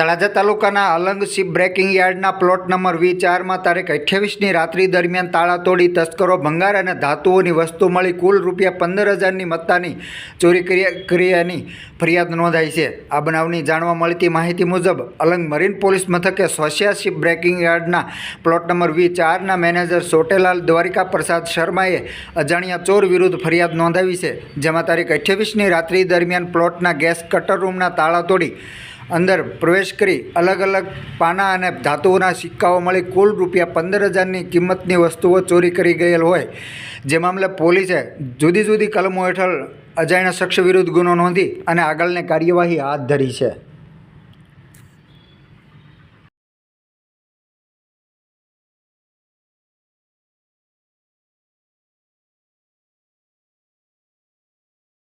તળાજા તાલુકાના Alang ship breaking યાર્ડના plot number V ચારમાં તારીખ અઠ્યાવીસની રાત્રિ દરમિયાન તાળા તોડી તસ્કરો, ભંગાર અને ધાતુઓની વસ્તુ મળી કુલ રૂપિયા પંદર હજારની મત્તાની ચોરી કર્યા કર્યાની ફરિયાદ નોંધાઈ છે. આ બનાવની જાણવા મળતી માહિતી મુજબ અલંગ મરીન પોલીસ મથકે સોશિયા શિપ બ્રેકિંગ યાર્ડના પ્લોટ નંબર વી ચારના મેનેજર સોટેલાલ દ્વારિકા પ્રસાદ શર્માએ અજાણ્યા ચોર વિરુદ્ધ ફરિયાદ નોંધાવી છે, જેમાં તારીખ અઠ્યાવીસની રાત્રિ દરમિયાન પ્લોટના ગેસ કટર રૂમના તાળા તોડી અંદર પ્રવેશ કરી અલગ અલગ પાના અને ધાતુઓના સિક્કાઓ મળી કુલ રૂપિયા પંદર હજારની કિંમતની વસ્તુઓ ચોરી કરી ગયેલ હોય. જે મામલે પોલીસે જુદી જુદી કલમો હેઠળ અજાણ્યા શખ્સ વિરુદ્ધ ગુનો નોંધી અને આગળની કાર્યવાહી હાથ ધરી છે.